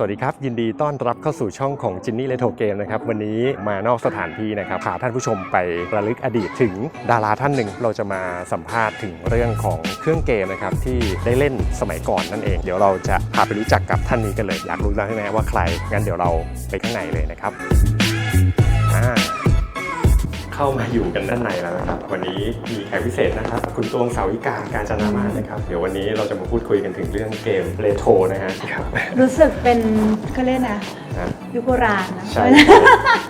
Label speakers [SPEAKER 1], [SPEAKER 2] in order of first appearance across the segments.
[SPEAKER 1] สวัสดีครับ ยินดีต้อนรับเข้าสู่ช่องของจินนี่เลโทเกมนะครับ วันนี้มานอกสถานที่นะครับพาท่านผู้ชมไประลึกอดีตถึงดาราท่านหนึ่ง เราจะมาสัมภาษณ์ถึงเรื่องของเครื่องเกมนะครับที่ได้เล่นสมัยก่อนนั่นเอง เดี๋ยวเราจะพาไปรู้จักกับท่านนี้กันเลย อยากรู้แล้วใช่ไหมว่าใครงั้นเดี๋ยวเราไปข้างในเลยนะครับอ่า เข้ามาอยู่กันด้านในแล้วนะครับ วันนี้มีแขกพิเศษนะครับ คุณตวงสาวิกาการจนามาศนะครับ เดี๋ยววันนี้เราจะมาพูดคุยกันถึงเรื่องเกมเรโทรนะฮะครับ
[SPEAKER 2] รู้สึกเป็นเขาเรียกนะ
[SPEAKER 1] นะ
[SPEAKER 2] ยุคโบราณนะ
[SPEAKER 1] ใช่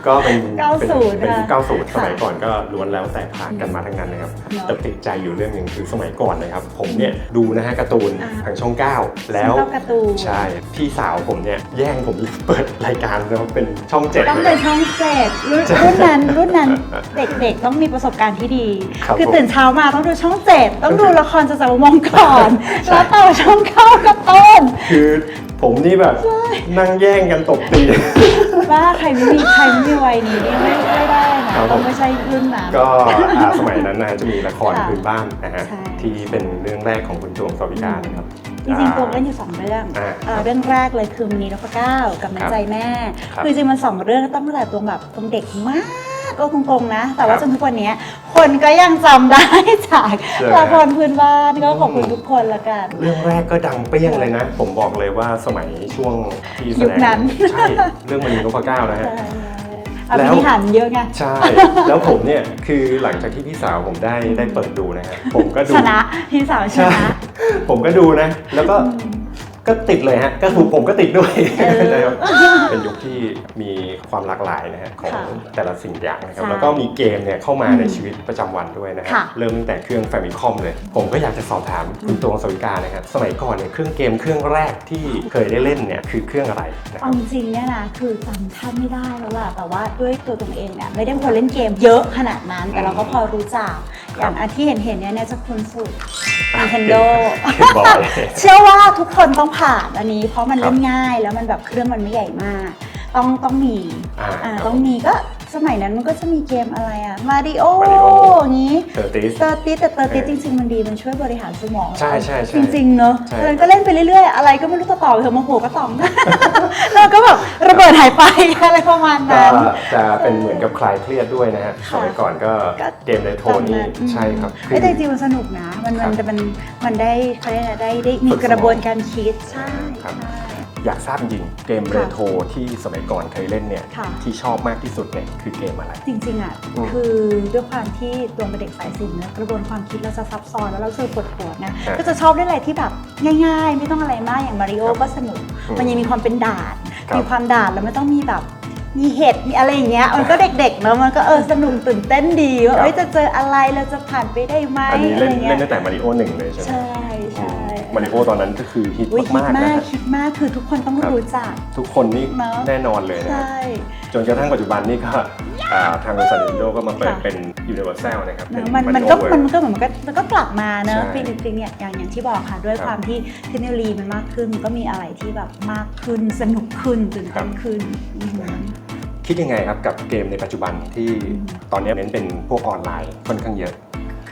[SPEAKER 1] ก็เป็น
[SPEAKER 2] 90
[SPEAKER 1] เป็นยุค
[SPEAKER 2] ค่ะ
[SPEAKER 1] 90สมัยก่อนก็ล้วนแล้วแต่ผ่านกันมาทั้งนั้นนะครับ
[SPEAKER 2] เนอะ
[SPEAKER 1] แต่ติดใจอยู่เรื่องหนึ่งคือสมัยก่อนนะครับ ผมเนี่ยดูนะฮะการ์ตูน
[SPEAKER 2] อ่า
[SPEAKER 1] ทางช่อง 9 แล้ว
[SPEAKER 2] ชอบการ์ตูน
[SPEAKER 1] ใช่ พี่สาวผมเนี่ยแย่งผมเปิดรายการแล้วเป็นช่องเจ็ด
[SPEAKER 2] ต้อง
[SPEAKER 1] เล
[SPEAKER 2] เป็
[SPEAKER 1] ย
[SPEAKER 2] นช่องเจ็ดรุ่นรุ่นนั้นรุ่นนั้นเด็กๆต้องมีประสบการณ์ที่ดี
[SPEAKER 1] ครับ
[SPEAKER 2] คือ
[SPEAKER 1] ผม
[SPEAKER 2] ตื่นเช้ามาต้องดูช่องเจ็ดต้องดูละครจากสาวมงก่อน
[SPEAKER 1] ใช่
[SPEAKER 2] แล้วต่อช่องเก้ากับต้น
[SPEAKER 1] คือ ผมนี่แบบนั่งแย่งกันตบตี
[SPEAKER 2] ว่าใครไม่มีใครไม่มีวัยนี้นี่ไม่ไม่ได้นะครับ
[SPEAKER 1] ผม
[SPEAKER 2] ต้องไม่ใช่รุ่นนั้น
[SPEAKER 1] ก็อ่าสมัยนั้นนะฮะจะมีละคร
[SPEAKER 2] ค่ะ
[SPEAKER 1] พื้นบ้านนะฮะ
[SPEAKER 2] ใช่
[SPEAKER 1] ที่เป็นเรื่องแรกของคุณจวงสวิกานะครับ
[SPEAKER 2] จริงๆตัวเล่นอยู่สองเรื่อง
[SPEAKER 1] อ่า
[SPEAKER 2] เอ่อเรื่องแรกเลยคือมินีนพเก้ากับน้ำใจแม่
[SPEAKER 1] ครับ
[SPEAKER 2] คือจริงๆมันสองเรื่องตั้งแต่ตัวแบบตัวเด็กมาก ก็ตรงๆนะ แต่ว่า
[SPEAKER 1] ครับ
[SPEAKER 2] จนทุกวันนี้คนก็ยังจำได้จาก
[SPEAKER 1] ใช่ไหม
[SPEAKER 2] ละครพื้นบ้านก็ขอบคุณทุกคนละกัน
[SPEAKER 1] เรื่องแรกก็ดังเปรี้ยงเลยนะ ผมบอกเลยว่าสมัยช่วงที่แส
[SPEAKER 2] ยุ
[SPEAKER 1] ด
[SPEAKER 2] ค
[SPEAKER 1] ง
[SPEAKER 2] นั้น
[SPEAKER 1] ใช่เรื่องมันมีนพเก้านะฮะ
[SPEAKER 2] ใช่อ
[SPEAKER 1] แล้ว
[SPEAKER 2] ภินิหารเยอะไง
[SPEAKER 1] ใช่ แล้วผมเนี่ยคือหลังจากที่พี่สาวผมได้ได้เปิดดูนะฮะผมก็ดู
[SPEAKER 2] ชนะพี่สาวช
[SPEAKER 1] ใช่
[SPEAKER 2] นะ
[SPEAKER 1] ผมก็ดูนะ แล้วก็ ก็ติดเลยฮะก็คือผมก็ติดด้วย
[SPEAKER 2] เออ
[SPEAKER 1] นะครับเป็นยุคที่มีความหลากหลายนะฮะของ
[SPEAKER 2] ค่ะ
[SPEAKER 1] แต่ละสิ่งอย่างนะครับ
[SPEAKER 2] ใช่
[SPEAKER 1] แล้วก็มีเกมเนี่ยเข้ามา
[SPEAKER 2] อืม
[SPEAKER 1] ในชีวิตประจำวันด้วยนะฮะ
[SPEAKER 2] ค่ะ
[SPEAKER 1] เริ่มตั้งแต่เครื่องแฟมิคอมเลย ผมก็อยากจะสอบถามคุณตวงสวิกานะครับสมัยก่อนเนี่ยเครื่องเกมเครื่องแรกที่เคยได้เล่นเนี่ยคือเครื่องอะไรนะค
[SPEAKER 2] เอา
[SPEAKER 1] รับ
[SPEAKER 2] จริงๆเนี่ยนะคือจำท่านไม่ได้แล้วล่ะแต่ว่าด้วยตัวตนเองเนี่ยไม่ได้เป็นคนเล่นเกมเยอะขนาดนั้น แต่เราก็พอรู้จักอย่างอันที่เห็นเห็นๆเนี่ยเนี่ยจะคุณสุด Nintendo
[SPEAKER 1] เห็นบอกเลย
[SPEAKER 2] เชื่อว่าทุกคนต้องผ่านอันนี้เพราะมัน
[SPEAKER 1] ครับ
[SPEAKER 2] เล่นง่ายแล้วมันแบบเครื่องมันไม่ใหญ่มาก ต้องต้องมี
[SPEAKER 1] อ่า
[SPEAKER 2] อ่า
[SPEAKER 1] ครับ
[SPEAKER 2] ต้องมีก็ สมัยนั้นมันก็จะมีเกมอะไรอะมาริโอ
[SPEAKER 1] Mario
[SPEAKER 2] อย่างนี้
[SPEAKER 1] เตอร์ติส
[SPEAKER 2] เตอร์ติสแต่เตอร์ติส
[SPEAKER 1] เอ
[SPEAKER 2] จ
[SPEAKER 1] อ
[SPEAKER 2] ริง ๆ มันดีมันช่วยบริหารสมอง
[SPEAKER 1] ใช่ใช่ใช่
[SPEAKER 2] จริง ๆ เนอะ
[SPEAKER 1] ใช่
[SPEAKER 2] เพราะฉะนั้นก็เล่นไปเรื่อย ๆ อะไรก็ไม่รู้ต่อต่อไปเถอะโมโหก็ต่อม แล้วก็แบบระเบิดหายไป อะไรประมาณ
[SPEAKER 1] ก็
[SPEAKER 2] นั้น
[SPEAKER 1] จะเป็นเหมือนกับคลายเครียดด้วยนะฮะส
[SPEAKER 2] ค่ะ
[SPEAKER 1] มัยก่อนก็
[SPEAKER 2] ก็
[SPEAKER 1] เกมเรโทรนี่
[SPEAKER 2] ตามนั้น
[SPEAKER 1] ใช่ครับ
[SPEAKER 2] เอ้ยแต่จริงๆมันสนุกนะ มัน
[SPEAKER 1] ครั
[SPEAKER 2] มัน
[SPEAKER 1] บ
[SPEAKER 2] แต่มันมันได้เขาเรียกอะไรได้ได้มี
[SPEAKER 1] ฝึกสมอง
[SPEAKER 2] กระบวนการคิดใช่
[SPEAKER 1] ครับ
[SPEAKER 2] ใช่
[SPEAKER 1] อยากทราบจริงๆเกม
[SPEAKER 2] ค่ะ
[SPEAKER 1] เรโทรที่สมัยก่อนเคยเล่นเนี่ย
[SPEAKER 2] ค่ะ
[SPEAKER 1] ที่ชอบมากที่สุดเนี่ยคือเกมอะไร
[SPEAKER 2] จริงๆอะ
[SPEAKER 1] อืม
[SPEAKER 2] คือด้วยความที่ตัวเป็นเด็กสายศิลป์นะกระบวนความคิดเราจะซับซ้อนแล้วเราจะปวดหัวนะ
[SPEAKER 1] ครับ
[SPEAKER 2] ก็จะชอบเล่นอะไรที่แบบง่าย ๆ ไม่ต้องอะไรมากอย่างมาริโอ
[SPEAKER 1] ครับ
[SPEAKER 2] ก็สนุก
[SPEAKER 1] อืม
[SPEAKER 2] มันยังมีความเป็นด่าน
[SPEAKER 1] ครับ
[SPEAKER 2] มีความด่านแล้วไม่ต้องมีแบบ มีเห็ดมีอะไรอย่างเงี้ยมันก็เด็กๆเนอะมันก็เออสนุกตื่นเต้นดีว่า
[SPEAKER 1] ครับ
[SPEAKER 2] เอ้ยจะเจออะไรเราจะผ่านไปได้ไหม
[SPEAKER 1] อันนี้
[SPEAKER 2] อะไร
[SPEAKER 1] เล่น
[SPEAKER 2] เงี้
[SPEAKER 1] เล่
[SPEAKER 2] ย
[SPEAKER 1] นตั้งแต่มาริโอหนึ่งเลยใช่ไหม
[SPEAKER 2] ใช่ใช่
[SPEAKER 1] มาริโอตอนนั้นก็คือฮิต
[SPEAKER 2] อุ๊ยคิด
[SPEAKER 1] มากๆ
[SPEAKER 2] มา
[SPEAKER 1] นะ
[SPEAKER 2] ก
[SPEAKER 1] ฮะ
[SPEAKER 2] คิดมากคือทุกคนต้อง
[SPEAKER 1] ครับ
[SPEAKER 2] รู้จัก
[SPEAKER 1] ทุกคนนี่
[SPEAKER 2] เนอะ
[SPEAKER 1] แน่นอนเลยนะ
[SPEAKER 2] ใช่
[SPEAKER 1] ฮะจนกระทั่งปัจจุบันนี่ก็อ่าทางบริษัท Nintendo ก็มาเปิด
[SPEAKER 2] ค่ะ
[SPEAKER 1] เป็น Universal นะครับ
[SPEAKER 2] เน
[SPEAKER 1] เป็
[SPEAKER 2] อะมันมัน
[SPEAKER 1] Mario
[SPEAKER 2] ก็
[SPEAKER 1] World
[SPEAKER 2] มันก็เหมือนมันก็มันก็กลับมาเนอะ
[SPEAKER 1] ใช่
[SPEAKER 2] ฟิลิปปินส์เนี่ยอย่างอย่างที่บอกค่ะ ด้วย
[SPEAKER 1] ครับ
[SPEAKER 2] ความที่เทคโนโลยีมันมากขึ้นมันก็มีอะไรที่แบบมากขึ้นสนุกขึ้นตื่น
[SPEAKER 1] ครั
[SPEAKER 2] เต้
[SPEAKER 1] บ
[SPEAKER 2] นขึ้นอือหือ
[SPEAKER 1] คิดยังไงครับกับเกมในปัจจุบันที่
[SPEAKER 2] อืม
[SPEAKER 1] ตอนนี้เน้นเป็นพวกออนไลน์ค่อนข้างเยอะ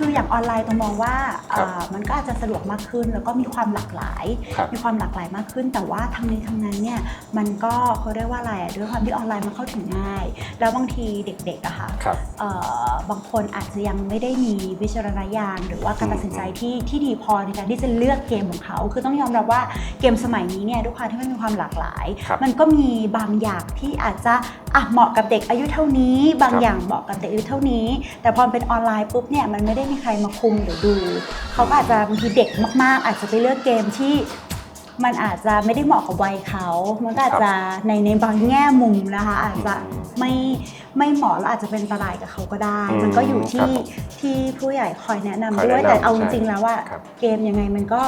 [SPEAKER 2] คืออย่างออนไลน์ต้องมองว่า
[SPEAKER 1] ครับ
[SPEAKER 2] เอ่อมันก็อาจจะสะดวกมากขึ้น แล้วก็มีความหลากหลาย
[SPEAKER 1] ครับ
[SPEAKER 2] มีความหลากหลายมากขึ้น แต่ว่าทั้งนี้ทั้งนั้นเนี่ยมันก็เขาเรียกว่าอะไรอะด้วยความที่ออนไลน์มันเข้าถึงง่าย แล้วบางทีเด็กๆอะค่ะ
[SPEAKER 1] ครับ
[SPEAKER 2] เอ่อบางคนอาจจะยังไม่ได้มีวิจารณญาณหรือว่าการตัดสินใจที่ที่ดีพอในการที่จะเลือกเกมของเขา คือต้องยอมรับว่าเกมสมัยนี้เนี่ยด้วยความที่มันมีความหลากหลาย
[SPEAKER 1] ครับ
[SPEAKER 2] มันก็มีบางอย่างที่อาจจะ อะเหมาะกับเด็กอายุเท่านี้ บาง
[SPEAKER 1] ครับ
[SPEAKER 2] อย่างเหมาะกับเด็กอายุเท่านี้ แต่พอเป็นออนไลน์ปุ๊บเนี่ยมันไม่ได้มีใครมาคุมหรือดู เขาก็อาจจะบางทีเด็กมาก ๆ อาจจะไปเลือกเกมที่มันอาจจะไม่ได้เหมาะกับวัยเขา มันก็อาจจะในในบางแง่มุมนะคะ อาจจะไม่ไม่เหมาะแล้วอาจจะเป็นอันตรายกับเขาก็ได้
[SPEAKER 1] อืม
[SPEAKER 2] มันก็อยู่
[SPEAKER 1] ครั
[SPEAKER 2] ที่
[SPEAKER 1] บผม
[SPEAKER 2] ที่ผู้ใหญ่คอยแนะนำ
[SPEAKER 1] คอย
[SPEAKER 2] ด้วย
[SPEAKER 1] แนะนำ
[SPEAKER 2] แต่เอาจ
[SPEAKER 1] ใช่
[SPEAKER 2] ริงๆแล้วว่า
[SPEAKER 1] ครับ
[SPEAKER 2] เกมยังไงมันก็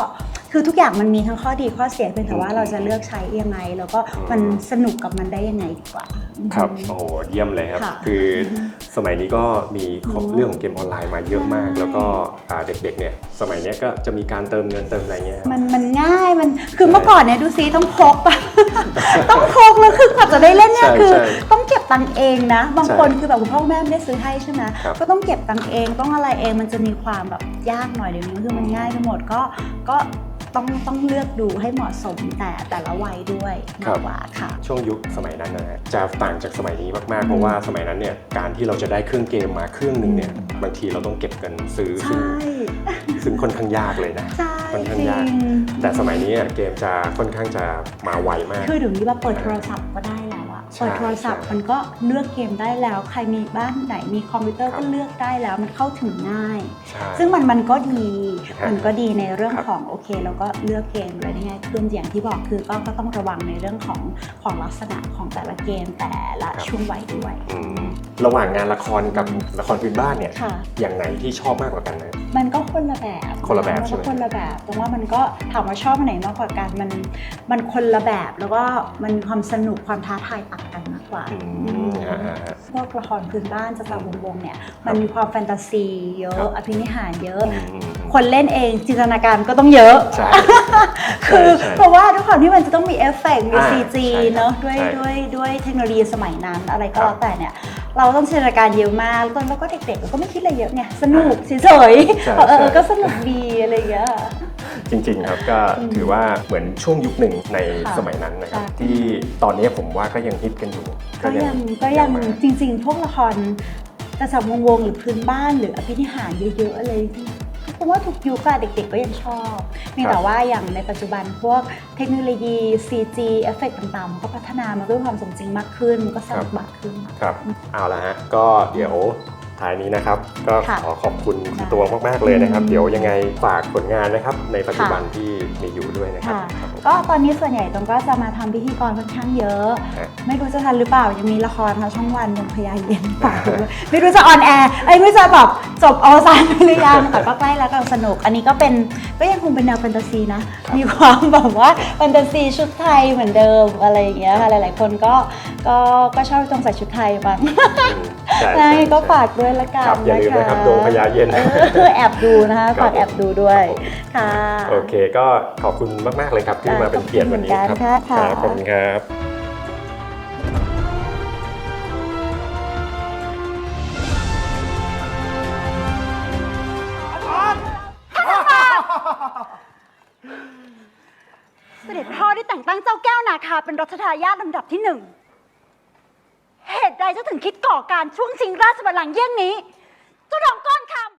[SPEAKER 2] คือทุกอย่างมันมีทั้งข้อดีข้อเสียเป็นแต่ว่า
[SPEAKER 1] อืม
[SPEAKER 2] เราจะเลือกใช้ยังไง แล้วก็มันสนุกกับมันได้ยังไงดีกว่า
[SPEAKER 1] ครับ
[SPEAKER 2] อืม
[SPEAKER 1] โอ้โหเยี่ยมเลยครับ
[SPEAKER 2] ค่ะ
[SPEAKER 1] คืออ
[SPEAKER 2] อฮึ
[SPEAKER 1] สมัยนี้ก็มีของ
[SPEAKER 2] อืม
[SPEAKER 1] เรื่องของเกมออนไลน์มาเยอะมาก
[SPEAKER 2] ใช่
[SPEAKER 1] แล้วก็อ่าเด็กๆเนี่ยสมัยเนี้ยก็จะมีการเติมเงินเติมอะไรเงี้ย
[SPEAKER 2] มันมันง่ายมันคือ
[SPEAKER 1] ใช่
[SPEAKER 2] เมื่อก่อนเนี่ยดูซิต้องพกปะต้องพกแล้วคือกว่าจะได้เล่นเนี่ย
[SPEAKER 1] ใช่
[SPEAKER 2] คือ
[SPEAKER 1] ใช่
[SPEAKER 2] ต้อง เก็บตังค์เองนะ บาง
[SPEAKER 1] ใช่
[SPEAKER 2] คนคือแบบคุณพ่อคุณแม่ไม่ได้ซื้อให้ใช่ไหม
[SPEAKER 1] ครับ
[SPEAKER 2] ก็ต้องเก็บตังค์เองต้องอะไรเองมันจะมีความแบบยากหน่อยเดี๋ยวนี้คือมันง่ายไปหมดก็ก็ต้องต้องเลือกดูให้เหมาะสมแต่แต่ละวัยด้วยมากกว่าค่ะ
[SPEAKER 1] ช่วงยุคสมัยนั้นนะฮะจะต่างจากสมัยนี้มากๆ เพราะว่าสมัยนั้นเนี่ยการที่เราจะได้เครื่องเกมมาเครื่องหนึ่งเนี่ยบางทีเราต้องเก็บเงินซื้อซึ่ง
[SPEAKER 2] ใช่
[SPEAKER 1] ซึ่งค่อนข้างยากเลยนะ
[SPEAKER 2] ใช่
[SPEAKER 1] ค่อน
[SPEAKER 2] จ
[SPEAKER 1] ข้าง
[SPEAKER 2] ริ
[SPEAKER 1] ยาก
[SPEAKER 2] ง
[SPEAKER 1] แต่สมัยนี้อะเกมจะค่อนข้างจะมาไวมาก
[SPEAKER 2] คือเดี๋ยวนี้ว่าเปิดโทรศัพท์ก็ได้แล้ว อะ
[SPEAKER 1] ใช่
[SPEAKER 2] เปิดโทรศัพท์
[SPEAKER 1] ใช่
[SPEAKER 2] มันก็เลือกเกมได้แล้ว ใครมีบ้านไหนมีคอมพิวเตอร์
[SPEAKER 1] ครับ
[SPEAKER 2] ก็เลือกได้แล้วมันเข้าถึงง่าย
[SPEAKER 1] ใช่
[SPEAKER 2] ซึ่งมันมันก็ดี
[SPEAKER 1] ครับ
[SPEAKER 2] มันก็ดีในเรื่อง
[SPEAKER 1] ครับ
[SPEAKER 2] ของโอเคเราก็เลือกเกมอะไรได้ง่ายขึ้นอย่างที่บอกคือก็ก็ต้องระวังในเรื่องของของลักษณะของแต่ละเกมแต่ละช่วงวัยด้วย
[SPEAKER 1] อืมระหว่างงานละครกับละครพื้นบ้านเนี่ย
[SPEAKER 2] ค่ะ
[SPEAKER 1] อย่างไหนที่ชอบมากกว่ากันนะ
[SPEAKER 2] มันก็คนละแบบ
[SPEAKER 1] คนละแบบ
[SPEAKER 2] มั
[SPEAKER 1] ใช่
[SPEAKER 2] ก็
[SPEAKER 1] ไหม
[SPEAKER 2] คนละแบบตรงว่ามันก็ถามว่าชอบอันไหนมากกว่ากันมันมันคนละแบบแล้วก็มันมีความสนุกความท้าทายต่าง กันมากกว่า
[SPEAKER 1] อืมฮะฮะฮะ
[SPEAKER 2] พวกละครพื้นบ้านจะสาววงๆเนี่ยมันมีความแฟนตาซีเย
[SPEAKER 1] ครั
[SPEAKER 2] อะ
[SPEAKER 1] บ
[SPEAKER 2] อภินิหารเยอะ
[SPEAKER 1] อืมอืมอืม
[SPEAKER 2] คนเล่นเองจินตนาการก็ต้องเยอะ
[SPEAKER 1] ใช่
[SPEAKER 2] คือ
[SPEAKER 1] ใช่
[SPEAKER 2] เพราะว่าด้วยความที่มันจะต้องมีเอฟเฟกต์มี
[SPEAKER 1] อ่า
[SPEAKER 2] CG
[SPEAKER 1] ใช่ครับ
[SPEAKER 2] เนอะด้วย
[SPEAKER 1] ใช่
[SPEAKER 2] ด้วยด้วยเทคโนโลยีสมัยนั้นอะไรก็
[SPEAKER 1] ครับ
[SPEAKER 2] แล้วแต่เนี่ย เราต้องจินตนาการเยอะมากตอนเราก็เด็กๆเราก็ไม่คิดอะไรเยอะไงสนุกเฉย
[SPEAKER 1] ใช่
[SPEAKER 2] ๆเออเออ
[SPEAKER 1] ใช่
[SPEAKER 2] ก็สนุกดีอะไรอย่างเงี้ย
[SPEAKER 1] จริงๆครับก็
[SPEAKER 2] อืม
[SPEAKER 1] ถือว่าเหมือนช่วงยุคหนึ่งใน
[SPEAKER 2] ค่ะ
[SPEAKER 1] สมัยนั้นนะครับ
[SPEAKER 2] ค่ะ
[SPEAKER 1] ที่ตอนนี้ผมว่าก็ยังฮิตกันอยู่
[SPEAKER 2] ก็ยังก็ยัง
[SPEAKER 1] มา
[SPEAKER 2] จริง ๆ พวกละครกระสับวงวงๆหรือพื้นบ้านหรืออภินิหารเยอะๆอะไรที่ เพราะว่าทุกยุคอะเด็กๆก็ยังชอบเพียงแต่ว่าอย่างในปัจจุบันพวกเทคโนโลยี CG เอฟเฟกต์ต่างๆมันก็พัฒนามาด้วยความสมจริงมากขึ้นมันก็สนุกมากขึ้น
[SPEAKER 1] ครับเอาละฮะก็เดี๋ยว ท้ายนี้นะครับ ก็
[SPEAKER 2] ค่ะ
[SPEAKER 1] ขอขอบคุณคุณ
[SPEAKER 2] ได้
[SPEAKER 1] ตวงมากๆเลยนะครับ
[SPEAKER 2] อืม
[SPEAKER 1] เดี๋ยวยังไงฝากผลงานนะครับ ในปัจจุ
[SPEAKER 2] ค่ะ
[SPEAKER 1] บันที่มีอยู่ด้วยนะครับ
[SPEAKER 2] ค่ะ
[SPEAKER 1] ครับผม
[SPEAKER 2] ก็ตอนนี้ส่วนใหญ่ตรงก็จะมาทำพิธีกรค่อนข้างเยอะ
[SPEAKER 1] ฮะ
[SPEAKER 2] ไม่รู้จะทันหรือเปล่ายังมีละครทางช่องวันยังพยายเย็นฝากด้วยไม่รู้จะออนแอร์ไอ้ยไม่รู้จะแบบจบอวสานไปหรือยังแต่ก็ใกล้แล้วกำลังสนุก อันนี้ก็เป็นก็ยังคงเป็นแนวแฟนตาซีนะมีความแบบว่าแฟนตาซีชุดไทยเหมือนเดิมอะไรอย่างเงี้ยค่ะหลาย ๆ คนก็ก็ก็ชอบตรงใส่ชุดไทยบ้าง
[SPEAKER 1] อืม ใช่
[SPEAKER 2] ใช่
[SPEAKER 1] ใช่
[SPEAKER 2] ก็
[SPEAKER 1] ใช่
[SPEAKER 2] ฝากด้วยละกัน
[SPEAKER 1] ครับอย่าลืมนะครับ
[SPEAKER 2] ค
[SPEAKER 1] ดวงพญาเย็น
[SPEAKER 2] เออแอบดูนะคะ
[SPEAKER 1] ครับ
[SPEAKER 2] ฝากแอบดูด้วย
[SPEAKER 1] ผม
[SPEAKER 2] ค่ะ
[SPEAKER 1] โอเค ก็ขอบคุณมากๆเลยครับที่
[SPEAKER 2] ค่ะ
[SPEAKER 1] มาเป็นเกียรติวันนี้ครับ
[SPEAKER 2] ขอบคุณเหมือนกันค่ะ
[SPEAKER 1] ครับขอบคุณครับ
[SPEAKER 2] เสด็จพ่อได้แต่งตั้งเจ้าแก้วนาคาเป็นรัชทายาทลำดับที่หนึ่งเห ตุใดเจ้าถึงคิดก่อการช่วงชิงราชบัลลังก์เยี่ยงนี้เจ้าดองก้อ